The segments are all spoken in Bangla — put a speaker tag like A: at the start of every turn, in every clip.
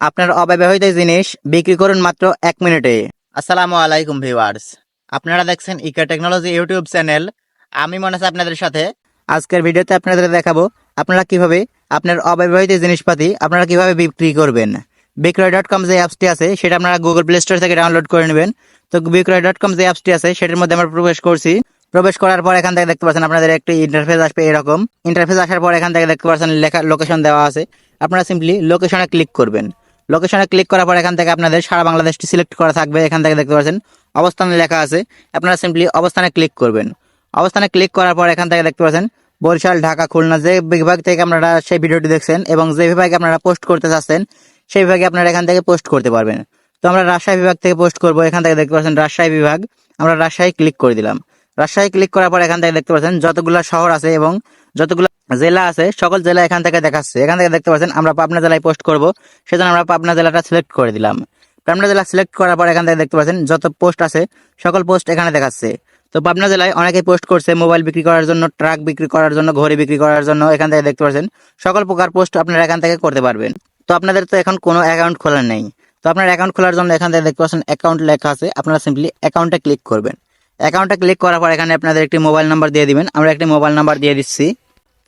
A: আপনার অব্যবহৃত জিনিস বিক্রি করুন মাত্র এক মিনিটে। আসসালামু আলাইকুম ভিউয়ার্স। আপনারা দেখছেন ইকা টেকনোলজি ইউটিউব চ্যানেল। আমি মনে আছে আপনাদের সাথে। আজকের ভিডিওতে আপনাদের দেখাবো আপনারা কীভাবে আপনার অব্যবহৃত জিনিসপাতি আপনারা কীভাবে বিক্রি করবেন। বিক্রয় ডট কম যে অ্যাপসটি আছে, সেটা আপনারা গুগল প্লে স্টোর থেকে ডাউনলোড করে নেবেন। তো বিক্রয় ডট কম যে অ্যাপসটি আছে, সেটার মধ্যে আমরা প্রবেশ করছি। প্রবেশ করার পর এখান থেকে দেখতে পাচ্ছেন আপনাদের একটি ইন্টারফেস আসবে এরকম। ইন্টারফেস আসার পর এখান থেকে দেখতে পাচ্ছেন লেখা লোকেশন দেওয়া আছে। আপনারা সিম্পলি লোকেশনে ক্লিক করবেন। লোকেশনে ক্লিক করার পর এখান থেকে আপনাদের সারা বাংলাদেশটি সিলেক্ট করা থাকবে, এখান থেকে দেখতে পাচ্ছেন অবস্থানে লেখা আছে। আপনারা সিম্পলি অবস্থানে ক্লিক করবেন। অবস্থানে ক্লিক করার পর এখান থেকে দেখতে পাচ্ছেন বরিশাল, ঢাকা, খুলনা, যে বিভাগ থেকে আপনারা সেই ভিডিওটি দেখছেন এবং যে বিভাগে আপনারা পোস্ট করতে চাচ্ছেন, সেই বিভাগে আপনারা এখান থেকে পোস্ট করতে পারবেন। তো আমরা রাজশাহী বিভাগ থেকে পোস্ট করব, এখান থেকে দেখতে পাচ্ছেন রাজশাহী বিভাগ। আমরা রাজশাহী ক্লিক করে দিলাম। রাজশাহী ক্লিক করার পর এখান থেকে দেখতে পাচ্ছেন যতগুলো শহর আছে এবং যতগুলো জেলা আছে, সকল জেলা এখান থেকে দেখাচ্ছে। এখান থেকে দেখতে পাচ্ছেন, আমরা পাবনা জেলায় পোস্ট করব। সেজন্য আমরা পাবনা জেলাটা সিলেক্ট করে দিলাম। পাবনা জেলা সিলেক্ট করার পর এখান থেকে দেখতে পাচ্ছেন, যত পোস্ট আছে, সকল পোস্ট এখানে দেখাচ্ছে। তো পাবনা জেলায় অনেকেই পোস্ট করছে মোবাইল বিক্রি করার জন্য ট্রাক বিক্রি করার জন্য, ঘড়ি বিক্রি করার জন্য, এখান থেকে দেখতে পাচ্ছেন, সকল প্রকার পোস্ট আপনারা এখান থেকে করতে পারবেন। তো আপনাদের তো এখন কোনো অ্যাকাউন্ট খোলা নেই। তো আপনার অ্যাকাউন্ট খোলার জন্য এখান থেকে দেখতে পাচ্ছেন অ্যাকাউন্ট লেখা আছে, আপনারা সিম্পলি অ্যাকাউন্টে ক্লিক করবেন। অ্যাকাউন্টে ক্লিক করার পর এখানে আপনাদের একটি মোবাইল নাম্বার দিয়ে দিবেন। আমরা একটি মোবাইল নাম্বার দিয়ে দিচ্ছি।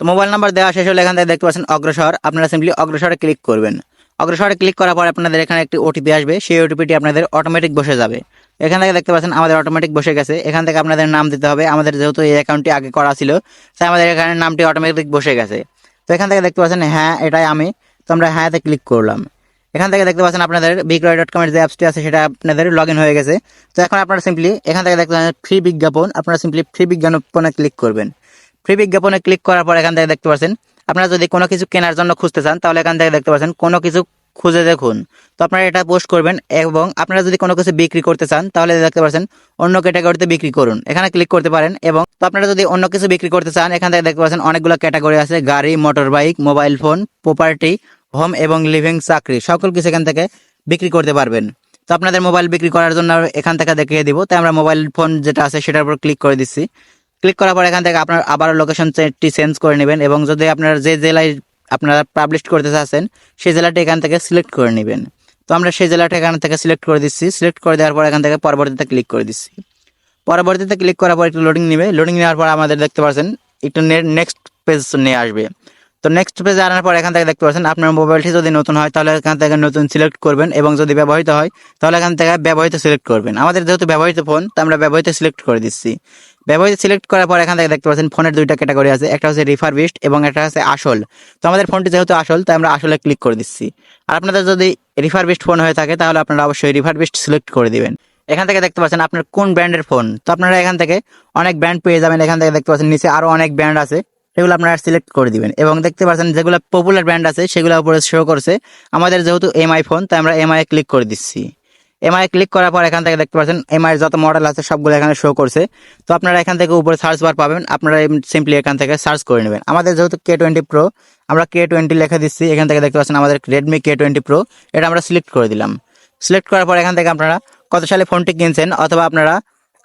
A: তো মোবাইল নাম্বার দেওয়া শেষ হলে এখান থেকে দেখতে পাচ্ছেন অগ্রসর। আপনারা সিম্পলি অগ্রসরে ক্লিক করবেন। অগ্রসরে ক্লিক করার পর আপনাদের এখানে একটি ওটিপি আসবে। সেই ওটিপিটি আপনাদের অটোমেটিক বসে যাবে। এখান থেকে দেখতে পাচ্ছেন আমাদের অটোমেটিক বসে গেছে। এখান থেকে আপনাদের নাম দিতে হবে। আমাদের যেহেতু এই অ্যাকাউন্টটি আগে করা ছিল, তাই আমাদের এখানে নামটি অটোমেটিক বসে গেছে। তো এখান থেকে দেখতে পাচ্ছেন হ্যাঁ এটাই আমি। তো আমরা হ্যাঁতে ক্লিক করলাম। এখান থেকে দেখতে পাচ্ছেন আপনাদের বিক্রয় ডট কমের যে অ্যাপসটি আছে, সেটা আপনাদের লগ হয়ে গেছে। তো এখন আপনারা সিম্পলি এখান থেকে দেখতে পাচ্ছেন ফ্রি বিজ্ঞাপন। আপনারা সিম্পলি ফ্রি বিজ্ঞাপনে ক্লিক করবেন। ফ্রি বিজ্ঞাপনে ক্লিক করার পর এখান থেকে দেখতে পাচ্ছেন, আপনারা যদি কোনো কিছু কেনার জন্য খুঁজতে চান, তাহলে এখান থেকে দেখতে পাচ্ছেন, কোনো কিছু খুঁজে দেখুন। তো আপনারা এটা পোস্ট করবেন এবং আপনারা যদি কোনো কিছু বিক্রি করতে চান, তাহলে দেখতে পাচ্ছেন, অন্য ক্যাটাগরিতে বিক্রি করুন। এখানে ক্লিক করতে পারেন এবং তো আপনারা যদি অন্য কিছু বিক্রি করতে চান, এখান থেকে দেখতে পাচ্ছেন অনেকগুলো ক্যাটাগরি আছে, গাড়ি motor bike mobile phone property home এবং লিভিং চাকরি, সকল কিছু এখান থেকে বিক্রি করতে পারবেন। তো আপনাদের মোবাইল বিক্রি করার জন্য এখান থেকে দেখিয়ে দিব। তাই আমরা মোবাইল ফোন যেটা আছে, সেটার উপর ক্লিক করে দিচ্ছি। ক্লিক করার পর এখান থেকে আপনার আবার লোকেশনটি চেঞ্জ করে নেবেন এবং যদি আপনার যে জেলায় আপনারা পাবলিশ করতে চাচ্ছেন, সেই জেলাটি এখান থেকে সিলেক্ট করে নেবেন। তো আমরা সেই জেলাটা এখান থেকে সিলেক্ট করে দিচ্ছি। সিলেক্ট করে দেওয়ার পর এখান থেকে পরবর্তীতে ক্লিক করে দিচ্ছি। পরবর্তীতে ক্লিক করার পর একটু লোডিং নেবে। লোডিং নেওয়ার পর আমাদের দেখতে পাচ্ছেন, একটু নেক্সট পেজ নিয়ে আসবে। তো নেক্সট পেজে আনার পর এখান থেকে দেখতে পাচ্ছেন আপনার মোবাইলটি যদি নতুন হয়, তাহলে এখান থেকে নতুন সিলেক্ট করবেন এবং যদি ব্যবহৃত হয়, তাহলে এখান থেকে ব্যবহৃত সিলেক্ট করবেন। আমাদের যেহেতু ব্যবহৃত ফোন তো আমরা ব্যবহৃত সিলেক্ট করে দিচ্ছি। ব্যবহৃত সিলেক্ট করার পর এখান থেকে দেখতে পাচ্ছেন ফোনের দুইটা ক্যাটাগরি আছে, একটা হচ্ছে রিফারবিস্ট এবং একটা হচ্ছে আসল। তো আমাদের ফোনটি যেহেতু আসল, তাই আমরা আসলে ক্লিক করে দিচ্ছি। আর আপনাদের যদি রিফারবিস্ট ফোন হয়ে থাকে, তাহলে আপনারা অবশ্যই রিফারবিস্ট সিলেক্ট করে দিবেন। এখান থেকে দেখতে পাচ্ছেন আপনার কোন ব্র্যান্ডের ফোন তো আপনারা এখান থেকে অনেক ব্র্যান্ড পেয়ে যাবেন। এখান থেকে দেখতে পাচ্ছেন নিচে আরও অনেক ব্র্যান্ড আছে। সেগুলো আপনারা সিলেক্ট করে দিবেন। এবং দেখতে পাচ্ছেন যেগুলো পপুলার ব্র্যান্ড আছে, সেগুলো উপরে শো করছে। আমাদের যেহেতু এমআই ফোন তাই আমরা এমআই ক্লিক করে দিচ্ছি। এমআই ক্লিক করার পর এখান থেকে দেখতে পাচ্ছেন এমআই যত মডেল আছে, সবগুলো এখানে শো করছে। তো আপনারা এখান থেকে উপরে সার্চ বার পাবেন, আপনারা সিম্পলি এখান থেকে সার্চ করে নেবেন। আমাদের যেহেতু কে টোয়েন্টি প্রো আমরা কে টোয়েন্টি লেখা দিচ্ছি। এখান থেকে দেখতে পাচ্ছেন আমাদের রেডমি কে টোয়েন্টি প্রো এটা আমরা সিলেক্ট করে দিলাম। সিলেক্ট করার পর এখান থেকে আপনারা কত সালে ফোনটি কিনছেন, অথবা আপনারা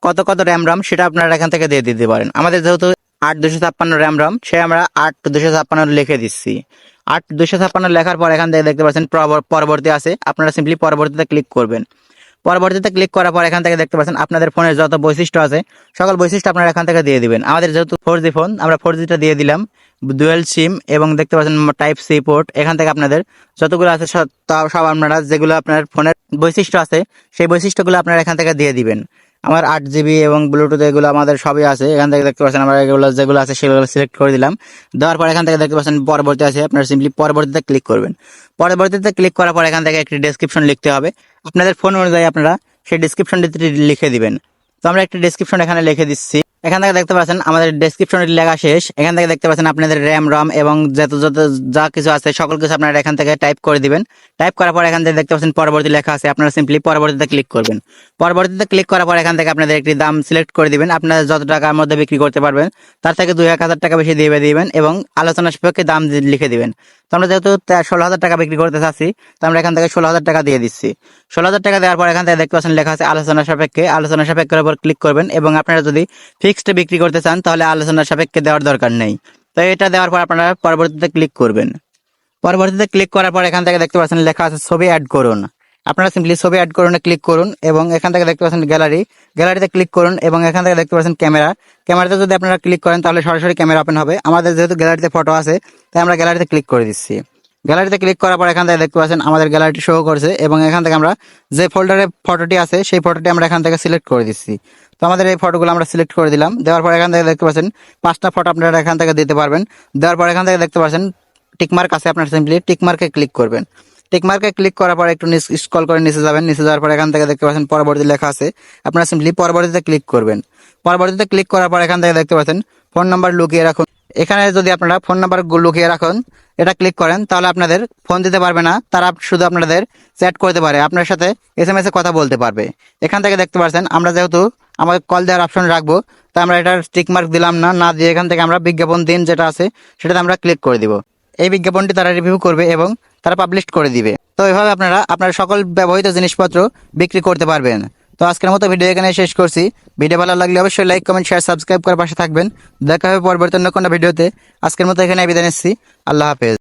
A: কত কত র্যাম রাম সেটা আপনারা এখান থেকে দিয়ে দিতে পারেন। আমাদের যেহেতু আট দুশো ছাপ্পান্ন র্যাম রাম, সে আমরা আট দুশো ছাপ্পান্ন লিখে দিচ্ছি। আট দুশো ছাপ্পান্ন লেখার পর এখান থেকে দেখতে পাচ্ছেন পরবর্তী আছে। আপনারা সিম্পলি পরবর্তীতে ক্লিক করবেন। পরবর্তীতে ক্লিক করার পর এখান থেকে দেখতে পাচ্ছেন আপনাদের ফোনের যত বৈশিষ্ট্য আছে, সকল বৈশিষ্ট্য আপনারা এখান থেকে দিয়ে দিবেন। আমাদের যেহেতু ফোর জি ফোন, আমরা ফোর জিটা দিয়ে দিলাম। ডুয়েল সিম এবং দেখতে পাচ্ছেন টাইপ সি পোর্ট এখান থেকে আপনাদের যতগুলো আছে সব আপনারা যেগুলো আপনার ফোনের বৈশিষ্ট্য আছে, সেই বৈশিষ্ট্যগুলো আপনারা এখান থেকে দিয়ে দিবেন। আমার আট জিবি এবং ব্লুটুথ এগুলো আমাদের সবই আছে। এখান থেকে দেখতে পাচ্ছেন আমরা এগুলো যেগুলো আছে সেগুলো সিলেক্ট করে দিলাম। দেওয়ার পর এখান থেকে দেখতে পাচ্ছেন পরবর্তী আছে, আপনার সিম্পলি পরবর্তীতে ক্লিক করবেন। পরবর্তীতে ক্লিক করার পর এখান থেকে একটি ডেসক্রিপশন লিখতে হবে। আপনাদের ফোন অনুযায়ী আপনারা সেই ডেসক্রিপশনটি লিখে দিবেন। তো আমরা একটি ডেসক্রিপশন এখানে লিখে দিচ্ছি। এখান থেকে দেখতে পাচ্ছেন, আমাদের ডেসক্রিপশনটি লেখা শেষ। এখান থেকে দেখতে পাচ্ছেন আপনাদের র্যাম রম এবং যত যত, যা কিছু আছে, সকল কিছু আপনারা এখান থেকে টাইপ করে দিবেন। টাইপ করার পর এখান থেকে দেখতে পাচ্ছেন, পরবর্তী লেখা আছে। আপনারা সিম্পলি পরবর্তীতে ক্লিক করবেন। পরবর্তীতে ক্লিক করার পর এখান থেকে আপনাদের একটি দাম সিলেক্ট করে দিবেন। আপনারা যত টাকার মধ্যে বিক্রি করতে পারবেন, তার থেকে দুই, এক হাজার টাকা বেশি দিয়ে দিবেন এবং আলোচনা সাপেক্ষে দাম লিখে দিবেন। তো আমরা যেহেতু ষোলো হাজার টাকা বিক্রি করতে চাচ্ছি, তো আমরা এখান থেকে ষোলো হাজার টাকা দিয়ে দিচ্ছি। ষোলো হাজার টাকা দেওয়ার পর এখান থেকে দেখতে পাচ্ছেন লেখা আছে আলোচনা সাপেক্ষে। আলোচনা সাপেক্ষের উপর ক্লিক করবেন এবং আপনারা যদি ফিক্সড বিক্রি করতে চান, তাহলে আলোচনা সাপেক্ষে দেওয়ার দরকার নেই। তো এটা দেওয়ার পর আপনারা পরবর্তীতে ক্লিক করবেন। পরবর্তীতে ক্লিক করার পর এখান থেকে দেখতে পাচ্ছেন লেখা আছে ছবি অ্যাড করুন। আপনারা সিম্পলি ছবি অ্যাড করুন ক্লিক করুন এবং এখান থেকে দেখতে পাচ্ছেন গ্যালারি গ্যালারিতে ক্লিক করুন এবং এখান থেকে দেখতে পাচ্ছেন ক্যামেরা ক্যামেরাতে যদি আপনারা ক্লিক করেন, তাহলে সরাসরি ক্যামেরা ওপেন হবে। আমাদের যেহেতু গ্যালারিতে ফটো আছে, তাই আমরা গ্যালারিতে ক্লিক করে দিচ্ছি। গ্যালারিতে ক্লিক করার পর এখান থেকে দেখতে পাচ্ছেন আমাদের গ্যালারিটি শো করছে এবং এখান থেকে আমরা যে ফোল্ডারে ফটোটি আছে, সেই ফটোটি আমরা এখান থেকে সিলেক্ট করে দিচ্ছি। তো আমাদের এই ফটোগুলো আমরা সিলেক্ট করে দিলাম। দেওয়ার পর এখান থেকে দেখতে পাচ্ছেন পাঁচটা ফটো আপনারা এখান থেকে দিতে পারবেন। দেওয়ার পর এখান থেকে দেখতে পাচ্ছেন টিকমার্ক আছে আপনার সিম্পলি টিকমার্কে ক্লিক করবেন। টিকমার্কে ক্লিক করার পর একটু স্ক্রল করে নিচে যাবেন। নিচে যাওয়ার পর এখান থেকে দেখতে পাচ্ছেন পরবর্তী লেখা আছে। আপনারা সিম্পলি পরবর্তীতে ক্লিক করবেন। পরবর্তীতে ক্লিক করার পর এখান থেকে দেখতে পাচ্ছেন ফোন নাম্বার লুকিয়ে রাখুন। এখানে যদি আপনারা ফোন নাম্বার লুকিয়ে রাখুন, এটা ক্লিক করেন, তাহলে আপনাদের ফোন দিতে পারবে না। তারা শুধু আপনাদের চ্যাট করতে পারে, আপনার সাথে এস এম এস কথা বলতে পারবে। এখান থেকে দেখতে পাচ্ছেন আমরা যেহেতু আমাদের কল দেওয়ার অপশন রাখব, তাই আমরা এটার টিক মার্ক দিলাম না না দিয়ে এখান থেকে আমরা বিজ্ঞাপন দিন যেটা আছে, সেটাতে আমরা ক্লিক করে দিব। এই বিজ্ঞাপনটি তারা রিভিউ করবে এবং তারা পাবলিশ করে দিবে। তো এভাবে আপনারা আপনার সকল ব্যবহৃত জিনিসপত্র বিক্রি করতে পারবেন। তো আজকের মতো ভিডিও এখানে শেষ করছি। ভিডিও ভালো লাগলে অবশ্যই লাইক কমেন্ট শেয়ার সাবস্ক্রাইব করার পাশে থাকবেন। দেখা হবে পরবর্তী অন্য কোনো ভিডিওতে। আজকের মতো এখানে বিদায় নিচ্ছি। আল্লাহ হাফেজ।